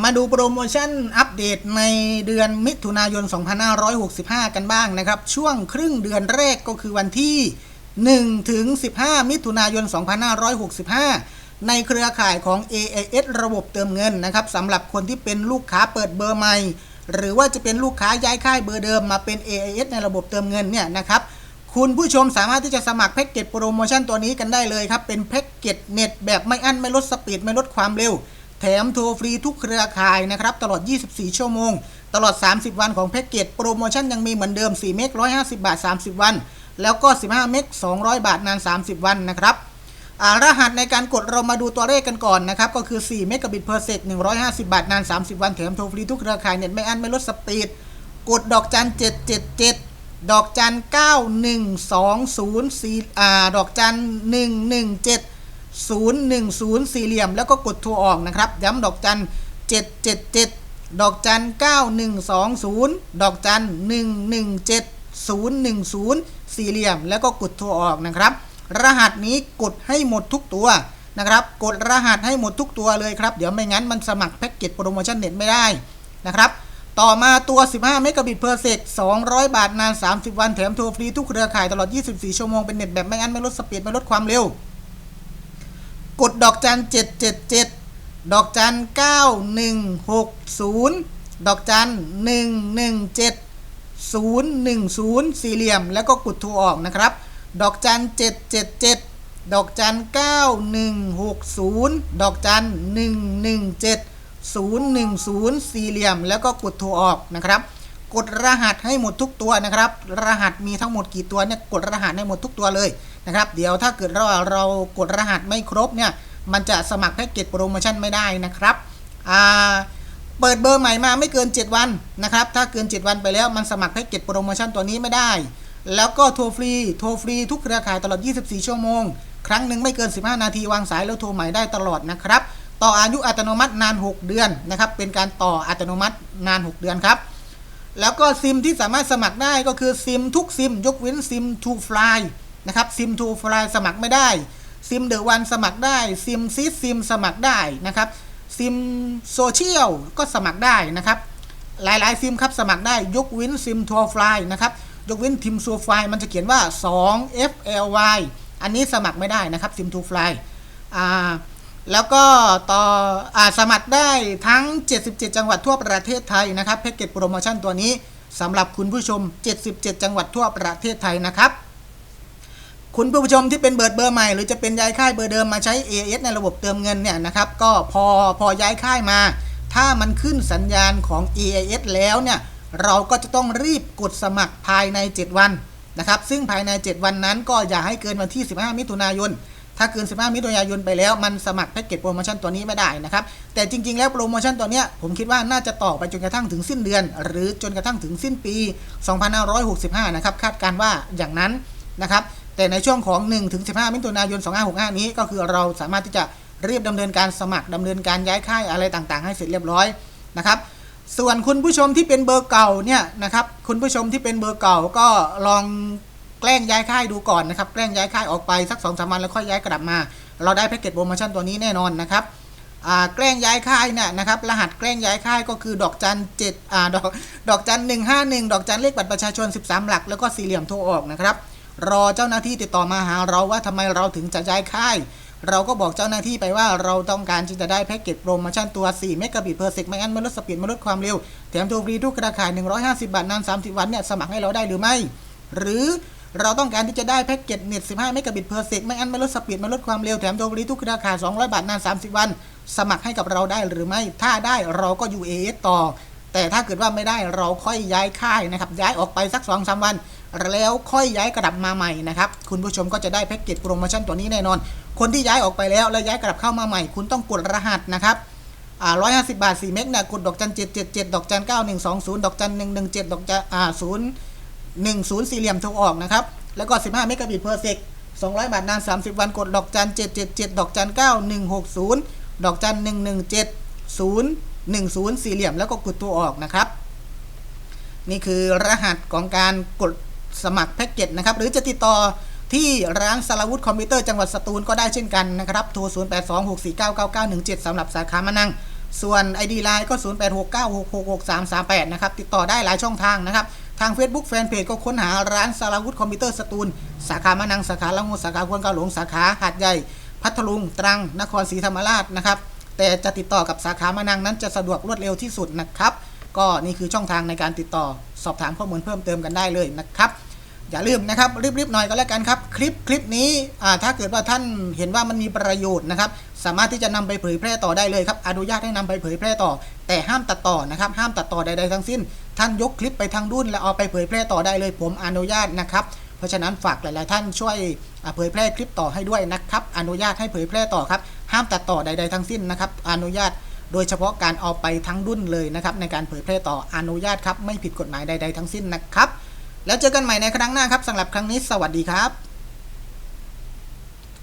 มาดูโปรโมชั่นอัปเดตในเดือนมิถุนายน 2565 กันบ้างนะครับ ช่วงครึ่งเดือนแรกก็คือวันที่ 1 ถึง 15 มิถุนายน 2565 ในเครือข่ายของ AIS ระบบเติมเงินนะครับสำหรับคนที่เป็นลูกค้าเปิดเบอร์ใหม่ หรือว่าจะเป็นลูกค้าย้ายค่ายเบอร์เดิมมาเป็น AIS ในระบบเติมเงินเนี่ยนะครับคุณผู้ชมสามารถที่จะสมัครแพ็กเกจโปรโมชั่นตัวนี้กันได้เลยครับ เป็นแพ็กเกจเน็ตแบบไม่อั้นไม่ลดสปีดไม่ลดความเร็ว แถมโทรฟรีทุกเครือข่ายนะครับตลอด 24 ชั่วโมง ตลอด 30 วันของแพ็กเกจโปรโมชั่นยังมีเหมือนเดิม 4 เมก 150 บาท 30 วัน แล้วก็ 15 เมก 200 บาทนาน 30 วันนะครับรหัสในการกดเรามาดูตัวเลขกันก่อนนะครับ ก็คือ 4 เมกะบิตเพอร์เซก150 บาท นาน 30 วัน แถมโทรฟรีทุกเครือข่ายเน็ตไม่อั้นไม่ลดสปีด กดดอกจัน 777 ดอกจัน 9120อ่าดอกจัน 117 010 สี่เหลี่ยม แล้วก็กดโทรออกนะครับ ย้ำดอกจัน 777 ดอกจัน 9120 ดอกจัน 117 010 สี่เหลี่ยม แล้วก็กดโทรออกนะครับ รหัสนี้กดให้หมดทุกตัวนะครับ กดรหัสให้หมดทุกตัวเลยครับ เดี๋ยวไม่งั้นมันสมัครแพ็กเกจโปรโมชั่นเน็ตไม่ได้นะครับต่อมาตัว 15 เมกะบิตเพอร์เซก200 บาท นาน 30 วัน แถมโทรฟรีทุกเครือข่ายตลอด 24 ชั่วโมง เป็นเน็ตแบบไม่อั้น ไม่ลดสปีด ไม่ลดความเร็ว กดดอกจัน777ดอกจัน9160ดอกจัน117 010สี่เหลี่ยม แล้วก็กดโทรออกนะครับ ดอกจัน777ดอกจัน9160ดอกจัน117 010สี่เหลี่ยม แล้วก็กดโทรออกนะครับ กดรหัสให้หมดทุกตัวนะครับ รหัสมีทั้งหมดกี่ตัวเนี่ยกดรหัสให้หมดทุกตัวเลยนะครับ เดี๋ยวถ้าเกิดเราเรากดรหัสไม่ครบเนี่ยมันจะสมัครแพ็กเกจโปรโมชั่นไม่ได้นะครับอ่าเปิดเบอร์ใหม่มาไม่เกิน 7 วันนะครับ ถ้าเกิน 7 วันไปแล้วมันสมัครแพ็กเกจโปรโมชั่นตัวนี้ไม่ได้ แล้วก็โทรฟรี โทรฟรีทุกเครือข่ายตลอด 24 ชั่วโมง ครั้งหนึ่งไม่เกิน 15 นาทีวางสายแล้วโทรใหม่ได้ตลอดนะครับ ต่ออายุอัตโนมัตินาน 6 เดือนนะครับ เป็นการต่ออัตโนมัตินาน 6 เดือนครับ แล้วก็ซิมที่สามารถสมัครได้ก็คือซิมทุกซิม ยกเว้นซิม to fly นะครับซิม to fly สมัครไม่ได้ ซิมเดอะวันสมัครได้ ซิมซีซิมสมัครได้นะครับ ซิมโซเชียลก็สมัครได้นะครับ หลายๆ ซิมครับสมัครได้ยกเว้นซิมทัวร์ฟลายนะครับยกเว้นทิมซัวไฟมันจะเขียนว่า 2 FLY อันนี้สมัครไม่ได้นะครับซิมทัวร์ฟลายอ่า แล้วก็ต่ออาสมัครได้ทั้ง 77 จังหวัดทั่วประเทศไทยนะครับแพ็กเกจโปรโมชั่นตัวนี้สำหรับคุณผู้ชม 77 จังหวัดทั่วประเทศไทยนะครับ คุณผู้ชมที่เป็นเบิร์ดเบอร์ใหม่หรือจะเป็นย้ายค่ายเบอร์เดิมมาใช้ AS ในระบบเติมเงินเนี่ยนะครับ ก็พอพอย้ายค่ายมา ถ้ามันขึ้นสัญญาณของ AIS แล้วเนี่ยเราก็จะต้องรีบกดสมัครภายใน 7 วันนะครับ ซึ่งภายใน 7 วันนั้นก็อย่าให้เกินวันที่ 15 มิถุนายน ถ้าเกิน 15 มิถุนายนไปแล้วมันสมัครแพ็กเกจโปรโมชั่นตัวนี้ไม่ได้นะครับ แต่จริง ๆ แล้วโปรโมชั่นตัวนี้ผมคิดว่าน่าจะต่อไปจนกระทั่งถึงสิ้นเดือน หรือจนกระทั่งถึงสิ้นปี 2565 นะครับ คาดการณ์ว่าอย่างนั้นนะครับ แต่ในช่วงของ1ถึง15 มิถุนายน 2565 นี้ก็คือเราสามารถที่จะรีบดำเนินการสมัครดำเนินการย้ายค่ายอะไรต่างๆ ให้เสร็จเรียบร้อยนะครับ ส่วนคุณผู้ชมที่เป็นเบอร์เก่าเนี่ยนะครับ คุณผู้ชมที่เป็นเบอร์เก่าก็ลอง แกล้งย้ายค่ายดูก่อนนะครับ แกล้งย้ายค่ายออกไปสัก2อสวันแล้วค่อยย้ายกลับมา เราได้แพ็กเกจโปรโมชั่นตัวนี้แน่นอนนะครับแกล้งย้ายค่ายเนี่ยนะครับรหัสแกล้งย้ายค่ายก็คือดอกจันเจ็ดดอกดอกจันหนึ่งห้าหนึ่งดอกจันเลขบัตรประชาชน 13 หลัก แล้วก็สี่เหลี่ยมโทรออกนะครับ รอเจ้าหน้าที่ติดต่อมาหาเราว่าทำไมเราถึงจะย้ายค่าย เราก็บอกเจ้าหน้าที่ไปว่าเราต้องการที่จะได้แพ็กเกจโปรโมชั่นตัว 4 เมกะบิตเพอร์เซกไม่งั้นไม่ลดสปีดไม่ลดความเร็ว แถมโทรฟรีทุกเครือข่าย 150 บาทนาน 30 วันเนี่ยสมัครให้เราได้หรือไม่ หรือ เราต้องการที่จะได้แพ็กเกจเน็ต 15 เมกะบิตเพอร์เซกไม่งั้นไม่ลดสปีดไม่ลดความเร็วแถมโทรฟรีทุกเครือข่าย 200 บาทนาน 30 วัน สมัครให้กับเราได้หรือไม่ ถ้าได้เราก็อยู่ AS ต่อ แต่ถ้าเกิดว่าไม่ได้เราค่อยย้ายค่ายนะครับ ย้ายออกไปสัก2อสวัน แล้วค่อยย้ายกลับมาใหม่นะครับ คุณผู้ชมก็จะได้แพ็กเกจโปรโมชั่นตัวนี้แน่นอน คนที่ย้ายออกไปแล้วแล้วย้ายกลับเข้ามาใหม่ คุณต้องกดรหัสนะครับอ่า150บาท4เมกเนี่ยกดดอกจัน777ดอกจัน9120ดอกจัน117ดอกจันอ่า0 10สี่เหลี่ยมโทรออกนะครับ แล้วก็ 15 เมกะบิตเพอร์เซก200 บาทนาน 30 วันกดดอกจัน 777 ดอกจัน 9160 ดอกจัน 117 010 สี่เหลี่ยมแล้วก็กดตัวออกนะครับ นี่คือรหัสของการกดสมัครแพ็กเกจนะครับ หรือจะติดต่อที่ร้านสารวุฒิคอมพิวเตอร์จังหวัดสตูลก็ได้เช่นกันนะครับ โทร 0826499917 สำหรับสาขามะนัง ส่วน ID Line ก็ 0869666338 นะครับ ติดต่อได้หลายช่องทางนะครับ ทาง Facebook Fanpage ก็ค้นหาร้านสารวุฒิคอมพิวเตอร์สตูล สาขามะนังสาขาละงูสาขาควนกาหลงสาขาหาดใหญ่ พัทลุง ตรัง นครศรีธรรมราชนะครับ แต่จะติดต่อกับสาขามะนังนั้นจะสะดวกรวดเร็วที่สุดนะครับ ก็นี่คือช่องทางในการติดต่อ สอบถามข้อมูลเพิ่มเติมกันได้เลยนะครับ อย่าลืมนะครับรีบๆหน่อยก็แล้วกันครับ คลิปคลิปนี้ถ้าเกิดว่าท่านเห็นว่ามันมีประโยชน์นะครับ สามารถที่จะนำไปเผยแพร่ต่อได้เลยครับ อนุญาตให้นำไปเผยแพร่ต่อ แต่ห้ามตัดต่อนะครับ ห้ามตัดต่อใดๆทั้งสิ้น ท่านยกคลิปไปทางดุนแล้วเอาไปเผยแพร่ต่อได้เลยผมอนุญาตนะครับเพราะฉะนั้นฝากหลาย ๆ ท่านช่วยเผยแพร่คลิปต่อให้ด้วยนะครับ อนุญาตให้เผยแพร่ต่อครับ ห้ามตัดต่อใด ๆ ทั้งสิ้นนะครับ อนุญาตโดยเฉพาะการเอาไปทั้งดุนเลยนะครับ ในการเผยแพร่ต่ออนุญาตครับ ไม่ผิดกฎหมายใด ๆ ทั้งสิ้นนะครับ แล้วเจอกันใหม่ในครั้งหน้าครับสำหรับครั้งนี้สวัสดีครับ